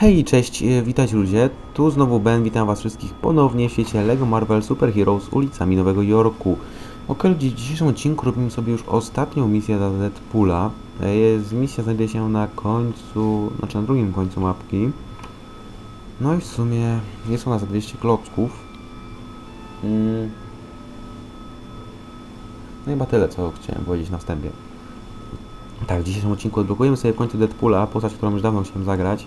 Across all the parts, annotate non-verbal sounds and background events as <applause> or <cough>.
Hej, cześć, e, witajcie ludzie, tu znowu Ben, witam was wszystkich ponownie w świecie LEGO Marvel Super Heroes ulicami Nowego Jorku. Ok, w dzisiejszym odcinku robimy sobie już ostatnią misję dla Deadpoola. E, Jest, misja znajduje się na końcu, znaczy na drugim końcu mapki. No i w sumie jest ona za 200 klocków. Mm. No i chyba tyle, co chciałem powiedzieć na wstępie. Tak, w dzisiejszym odcinku odblokujemy sobie w końcu Deadpoola, postać, którą już dawno chciałem zagrać,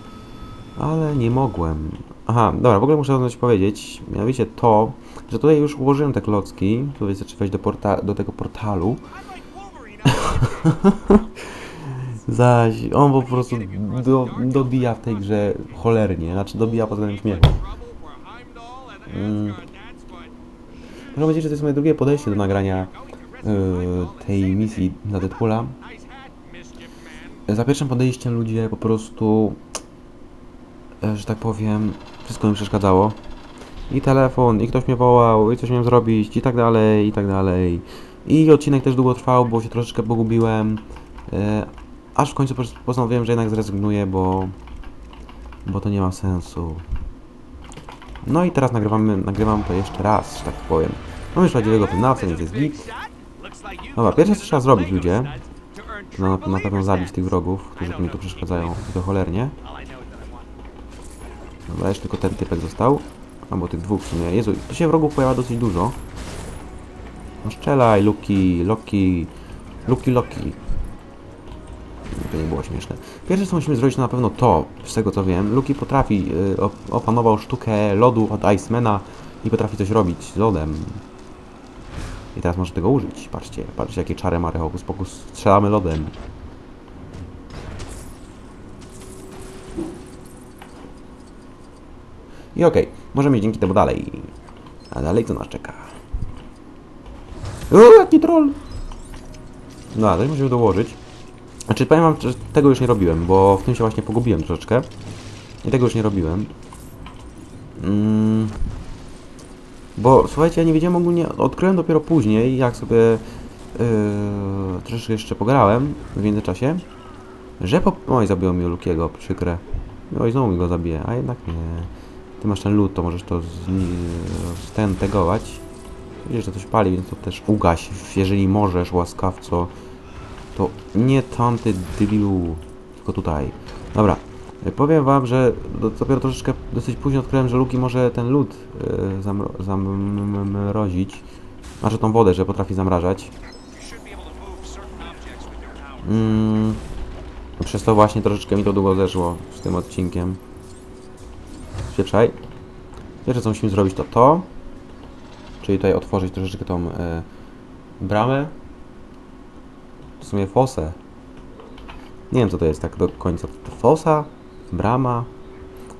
ale nie mogłem. Aha, dobra, w ogóle muszę coś powiedzieć, mianowicie to, że tutaj już ułożyłem te klocki, tutaj chcę wejść do, porta- do tego portalu, <laughs> zaś on po prostu do, dobija w tej grze cholernie, znaczy dobija pod względem śmiechu. Mm. Muszę powiedzieć, że to jest moje drugie podejście do nagrania yy, tej misji dla Deadpoola. Za pierwszym podejściem ludzie po prostu, że tak powiem, wszystko mi przeszkadzało. I telefon, i ktoś mnie wołał, i coś miałem zrobić, i tak dalej, i tak dalej. I odcinek też długo trwał, bo się troszeczkę pogubiłem. E, aż w końcu pos- postanowiłem, że jednak zrezygnuję, bo, bo to nie ma sensu. No i teraz nagrywamy, nagrywam to jeszcze raz, że tak powiem. Mamy już prawdziwego wyznawcę, więc jest git. Dobra, pierwsze co trzeba zrobić, ludzie, na, na pewno zabić tych wrogów, którzy mi tu przeszkadzają i to cholernie. Dobra, jeszcze tylko ten typek został. Albo tych dwóch w sumie. Jezu, tu się wrogów pojawia dosyć dużo. No strzelaj, Luki, Loki, Luki, Loki. To nie było śmieszne. Pierwsze co musimy zrobić to na pewno to, z tego co wiem. Luki potrafi, y, op opanował sztukę lodu od Icemana i potrafi coś robić z lodem. I teraz może tego użyć. Patrzcie, patrzcie jakie czary mary hokus pokus. Strzelamy lodem. I okej, możemy iść dzięki temu dalej. A dalej co nas czeka? O, jaki troll! No, ale musimy dołożyć. Znaczy, powiem wam, że tego już nie robiłem, bo w tym się właśnie pogubiłem troszeczkę. I tego już nie robiłem. Mm. Bo słuchajcie, ja nie wiedziałem ogólnie, odkryłem dopiero później, jak sobie yy, troszeczkę jeszcze pograłem w międzyczasie, że po... Oj, zabiło mi Lukiego, przykre. Oj, znowu mi go zabije, a jednak nie. Ty masz ten lód, to możesz to stentegować. Widzisz, że coś pali, więc to też ugaś, jeżeli możesz, łaskawco. To nie tamty dyliu, tylko tutaj. Dobra, e, powiem wam, że do, dopiero troszeczkę dosyć późno odkryłem, że Luki może ten lód e, zamro, zamrozić. Znaczy tą wodę, że potrafi zamrażać. Mm, przez to właśnie troszeczkę mi to długo zeszło z tym odcinkiem. Spieprzaj. Pierwsze co musimy zrobić to to. Czyli tutaj otworzyć troszeczkę tą e, bramę. W sumie fosę. Nie wiem co to jest tak do końca. Fosa, brama.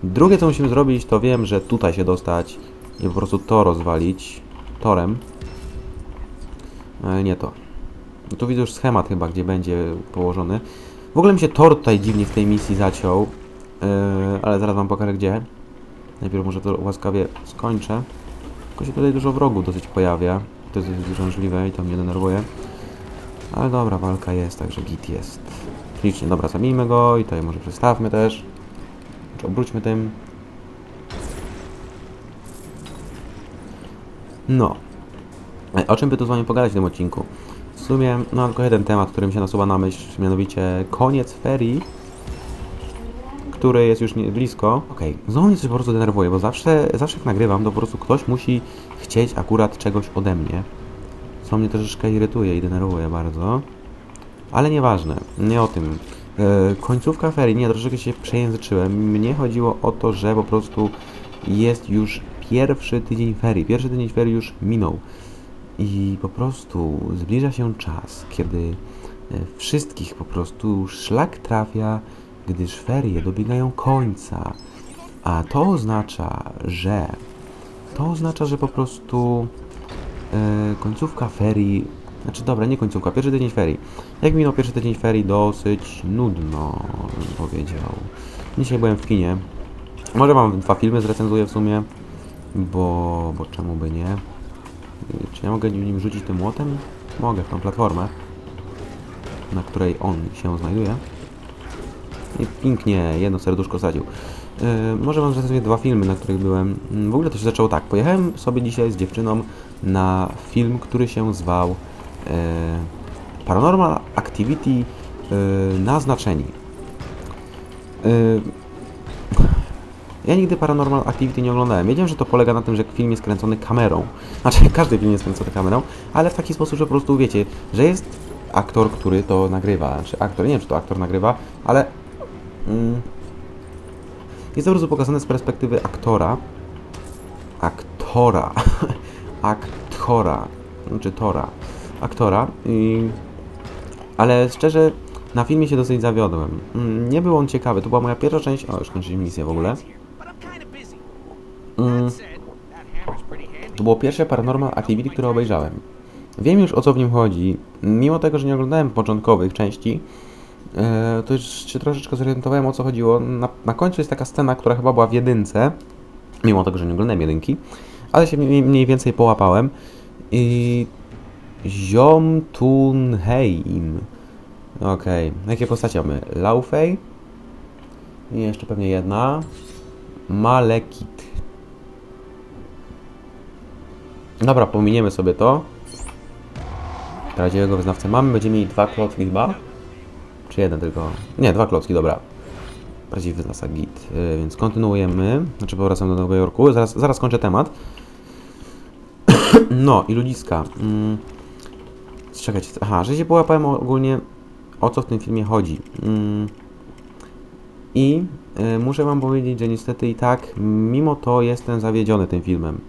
Drugie co musimy zrobić to wiem, że tutaj się dostać i po prostu to rozwalić torem. E, nie to. No tu widzę już schemat chyba, gdzie będzie położony. W ogóle mi się tor tutaj dziwnie w tej misji zaciął. E, ale zaraz wam pokażę gdzie. Najpierw może to łaskawie skończę. Tylko się tutaj dużo wrogów dosyć pojawia. To jest dosyć uciążliwe i to mnie denerwuje. Ale dobra, walka jest, także git jest. Ślicznie, dobra, zabijmy go i tutaj może przestawmy też. Czy obróćmy tym. No. E, O czym by tu z wami pogadać w tym odcinku? W sumie mam tylko jeden temat, który mi się nasuwa na myśl, mianowicie koniec ferii który jest już nie blisko. Okej, znowu mnie coś po prostu denerwuje, bo zawsze, zawsze jak nagrywam, to po prostu ktoś musi chcieć akurat czegoś ode mnie. Co mnie troszeczkę irytuje i denerwuje bardzo. Ale nieważne, nie o tym. E, końcówka ferii, nie, troszeczkę się przejęzyczyłem. Mnie chodziło o to, że po prostu jest już pierwszy tydzień ferii. Pierwszy tydzień ferii już minął. I po prostu zbliża się czas, kiedy e, wszystkich po prostu szlak trafia, gdyż ferie dobiegają końca. A to oznacza, że to oznacza, że po prostu e, końcówka ferii, znaczy dobra, nie końcówka, pierwszy tydzień ferii. Jak minął pierwszy tydzień ferii, dosyć nudno, bym powiedział. Dzisiaj byłem w kinie. Może wam dwa filmy zrecenzuję w sumie, bo, bo czemu by nie? Czy ja mogę nim rzucić tym młotem? Mogę, w tą platformę, na której on się znajduje. I pięknie, jedno serduszko sadził. E, może mam zasadzie dwa filmy, na których byłem. Mm, W ogóle to się zaczęło tak. Pojechałem sobie dzisiaj z dziewczyną na film, który się zwał e, Paranormal Activity e, Naznaczeni. E, ja nigdy Paranormal Activity nie oglądałem. Wiedziałem, że to polega na tym, że film jest kręcony kamerą. <laughs> Znaczy, każdy film jest kręcony kamerą, ale w taki sposób, że po prostu wiecie, że jest aktor, który to nagrywa. Znaczy, aktor, nie wiem, czy to aktor nagrywa, ale jest to po prostu pokazane z perspektywy aktora. Aktora. <laughs> aktora. Znaczy, tora. Aktora. I... Ale szczerze, na filmie się dosyć zawiodłem. Mm, Nie był on ciekawy. To była moja pierwsza część. O, już kończyliśmy misję w ogóle. Mm, to było pierwsze Paranormal Activity, które obejrzałem. Wiem już o co w nim chodzi. Mimo tego, że nie oglądałem początkowych części, to już się troszeczkę zorientowałem o co chodziło. Na, na końcu jest taka scena, która chyba była w jedynce, mimo tego, że nie oglądałem jedynki, ale się mniej, mniej więcej połapałem. I Ziom Tunheim. Okej, jakie postacie mamy? Laufey i jeszcze pewnie jedna. Malekit. Dobra, pominiemy sobie to. Prawdziwego wyznawcę mamy. Będziemy mieli dwa klocki chyba. Czy jeden tylko? Nie, dwa klocki, dobra. Prawdziwy wyznawca git. Yy, więc kontynuujemy. Znaczy powracam do Nowego Jorku. Zaraz, zaraz kończę temat. <clears throat> no i ludziska. Mm. Czekajcie. Aha, że się połapałem ogólnie o co w tym filmie chodzi. Mm. I y, muszę wam powiedzieć, że niestety i tak, mimo to jestem zawiedziony tym filmem.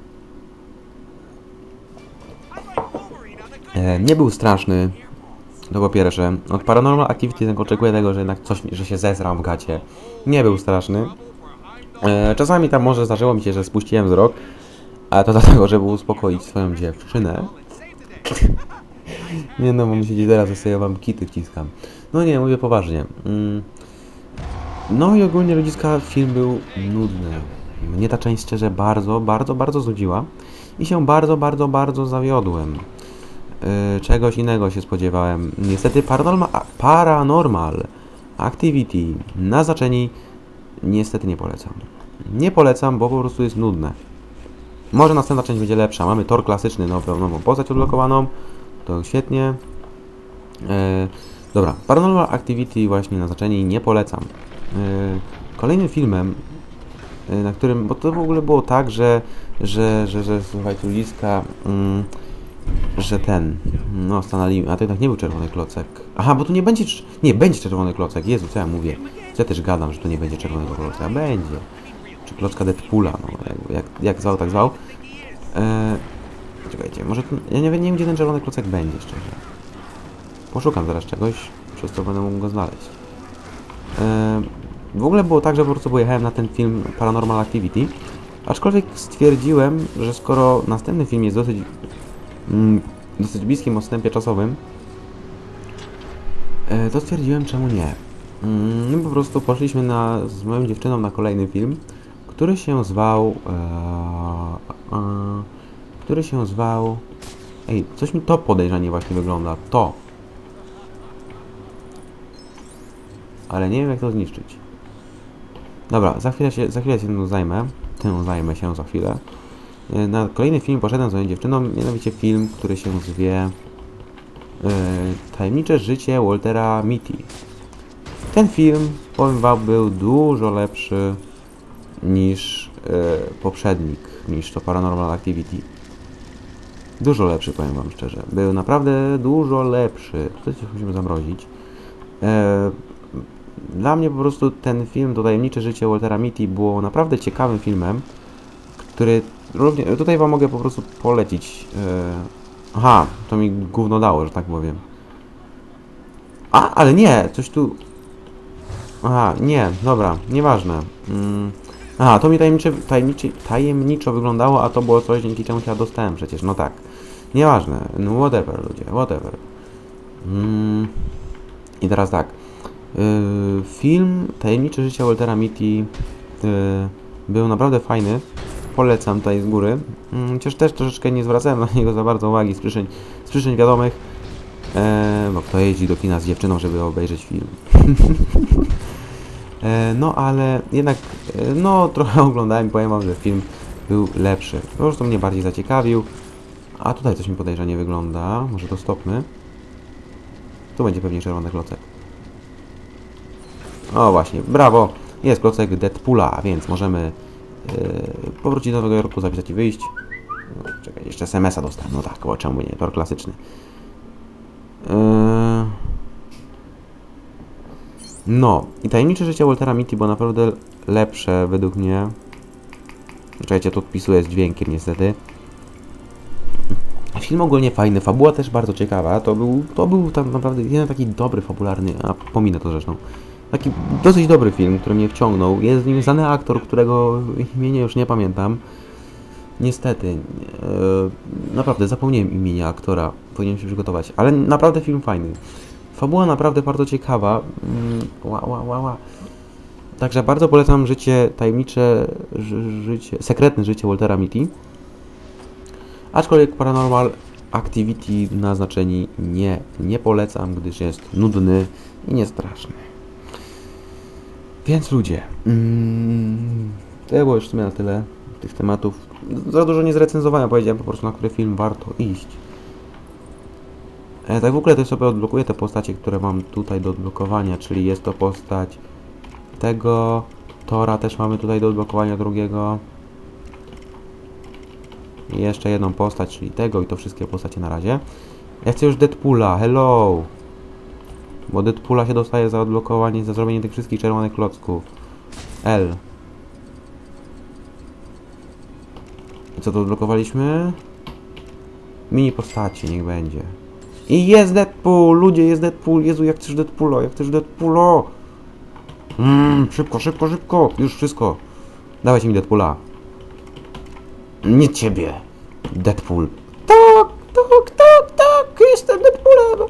E, nie był straszny, to po pierwsze. Od Paranormal Activity oczekuję tego, że jednak coś, że się zezram w gacie. Nie był straszny. E, czasami tam może zdarzyło mi się, że spuściłem wzrok, ale to <laughs> dlatego, żeby uspokoić swoją dziewczynę. <laughs> nie no, bo mi siedzi teraz, że sobie wam kity wciskam. No nie, mówię poważnie. Mm. No i ogólnie ludziska film był nudny. Mnie ta część szczerze bardzo, bardzo, bardzo znudziła i się bardzo, bardzo, bardzo zawiodłem. Yy, czegoś innego się spodziewałem. Niestety Paranormal, paranormal Activity na zaczęni niestety nie polecam. Nie polecam, bo po prostu jest nudne. Może następna część będzie lepsza. Mamy tor klasyczny, nową, nową postać odblokowaną. To świetnie. E, dobra, Paranormal Activity właśnie na zaczęni nie polecam. E, kolejnym filmem, na którym, bo to w ogóle było tak, że, że, że, że słuchajcie, ludziska, mm, że ten, no stanęli, a to jednak nie był czerwony klocek. Aha, bo tu nie będzie, nie, będzie czerwony klocek, Jezu, co ja mówię. Co ja też gadam, że tu nie będzie czerwonego klocka, będzie. Czy klocka Deadpoola, no, jak, jak, zwał, tak zwał. E, czekajcie, może tu, ja nie wiem, nie wiem, gdzie ten czerwony klocek będzie, szczerze. Poszukam zaraz czegoś, przez co będę mógł go znaleźć. E, w ogóle było tak, że po prostu pojechałem na ten film Paranormal Activity, aczkolwiek stwierdziłem, że skoro następny film jest dosyć, dosyć bliskim odstępie czasowym, e, to stwierdziłem, czemu nie. Mm, No po prostu poszliśmy na, z moją dziewczyną na kolejny film, który się zwał... E, e, który się zwał... Ej, coś mi to podejrzanie właśnie wygląda. To. Ale nie wiem jak to zniszczyć. Dobra, za chwilę się, za chwilę się tym zajmę. Tym zajmę się za chwilę. E, Na kolejny film poszedłem z moją dziewczyną, mianowicie film, który się zwie e, Tajemnicze życie Waltera Mitty. Ten film, powiem wam, był dużo lepszy niż e, poprzednik, niż to Paranormal Activity. Dużo lepszy, powiem wam szczerze. Był naprawdę dużo lepszy. Tutaj coś musimy zamrozić. E, dla mnie po prostu ten film, to Tajemnicze życie Waltera Mitty było naprawdę ciekawym filmem, który równie, tutaj wam mogę po prostu polecić. E, aha, to mi gówno dało, że tak powiem. A, ale nie, coś tu... Aha, nie, dobra, nieważne. Mm. Aha, to mi tajemnicze, tajemniczy, tajemniczo wyglądało, a to było coś, dzięki czemu ja dostałem przecież, no tak. Nieważne, no whatever ludzie, whatever. Mm. I teraz tak. Yy, film Tajemnicze życie Waltera Mitty yy, był naprawdę fajny. Polecam tutaj z góry. Yy, chociaż też troszeczkę nie zwracałem na niego za bardzo uwagi z przyczyn, z przyczyn wiadomych. Yy, bo kto jeździ do kina z dziewczyną, żeby obejrzeć film. <laughs> E, no ale jednak, e, no trochę <laughs> oglądałem i powiem wam, że film był lepszy. Po prostu mnie bardziej zaciekawił. A tutaj coś mi podejrzanie wygląda. Może to stopmy. Tu będzie pewnie czerwony klocek. O właśnie, brawo! Jest klocek Deadpoola, więc możemy yy, powrócić do Nowego Jorku, zapisać i wyjść. No, czekaj, jeszcze SMS-a dostałem. No tak, bo czemu nie? Tor klasyczny. Yy... No, i tajemnicze życie Waltera Mitty było naprawdę lepsze według mnie. Czekajcie, to odpisuję z dźwiękiem niestety. Film ogólnie fajny, fabuła też bardzo ciekawa. To był, to był tam naprawdę jeden taki dobry, fabularny, a pominę to zresztą. Taki dosyć dobry film, który mnie wciągnął. Jest w nim znany aktor, którego imienia już nie pamiętam. Niestety, e, naprawdę zapomniałem imienia aktora. Powinienem się przygotować, ale naprawdę film fajny. Fabuła naprawdę bardzo ciekawa. Mm, Ła, ła, ła, ła. Także bardzo polecam życie, tajemnicze ży, życie, sekretne życie Waltera Mitty. Aczkolwiek Paranormal Activity na znaczeniu nie, nie polecam, gdyż jest nudny i niestraszny. Więc ludzie, mm, to było już w sumie na tyle tych tematów. Za dużo nie powiedziałem po prostu na który film warto iść. E, tak w ogóle to sobie odblokuję te postacie, które mam tutaj do odblokowania, czyli jest to postać tego, Tora też mamy tutaj do odblokowania drugiego. I jeszcze jedną postać, czyli tego i to wszystkie postacie na razie. Ja chcę już Deadpoola, hello! Bo Deadpoola się dostaje za odblokowanie, za zrobienie tych wszystkich czerwonych klocków. L. I co to odblokowaliśmy? Mini postacie, niech będzie. I jest Deadpool! Ludzie, jest Deadpool! Jezu, jak chcesz Deadpoola, jak chcesz Deadpoola! Mmm, szybko, szybko, szybko! Już wszystko. Dawajcie mi Deadpoola. Nie ciebie. Deadpool. Tak, tak, tak, tak, jestem Deadpoolem.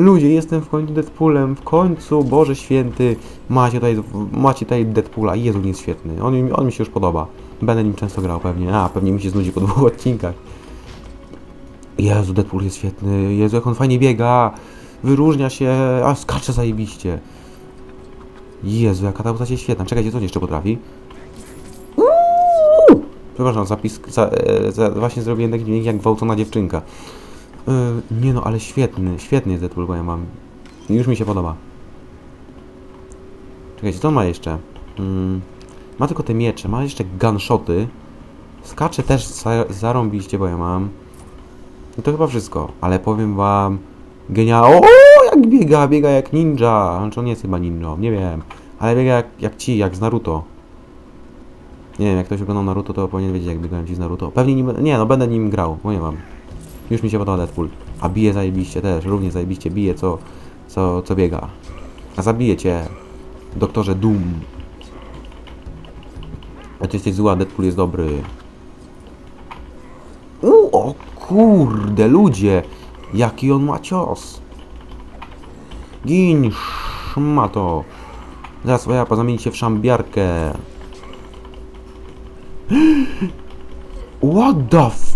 Ludzie, jestem w końcu Deadpoolem, w końcu, Boże Święty, macie tutaj, macie tutaj Deadpoola, Jezu, nie jest świetny, on, mi- on mi się już podoba, będę nim często grał pewnie, a pewnie mi się znudzi po <laughs> dwóch odcinkach. Jezu, Deadpool jest świetny, Jezu, jak on fajnie biega, wyróżnia się, a skacze zajebiście. Jezu, jaka ta postać jest świetna, czekajcie, co on jeszcze potrafi? Uuu! Przepraszam, zapis, za, e, za, właśnie zrobiłem taki dźwięk jak gwałcona dziewczynka. E, nie no, ale świetny, świetny jest Deadpool, bo ja mam. Już mi się podoba. Czekajcie, co on ma jeszcze? Mm, ma tylko te miecze, ma jeszcze gunshoty. Skacze też za, zarąbiście, bo ja mam. I to chyba wszystko, ale powiem wam... Genia... O, jak biega, biega jak ninja. Znaczy on nie jest chyba ninja, nie wiem. Ale biega jak, jak ci, jak z Naruto. Nie wiem, jak ktoś oglądał Naruto, to powinien wiedzieć, jak biegają ci z Naruto. Pewnie nim... Nie, no będę nim grał, nie mam. Już mi się podoba Deadpool. A bije zajebiście też, równie zajebiście bije, co, co, co biega. A zabije cię, doktorze Doom. A ty jesteś zła, Deadpool jest dobry. U, o kurde, ludzie! Jaki on ma cios! Gin, szmato! Zaraz swoja pozamienić się w szambiarkę. <gasps> What the fuck?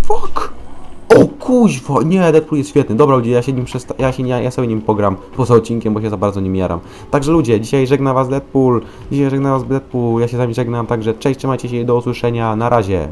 Kuźwo! Nie, Deadpool jest świetny. Dobra ludzie, ja się nim przesta- ja, się, ja, ja sobie nim pogram poza odcinkiem, bo się za bardzo nim jaram. Także ludzie, dzisiaj żegna was Deadpool. Dzisiaj żegna was Deadpool. Ja się z wami żegnam, także cześć, trzymajcie się i do usłyszenia. Na razie.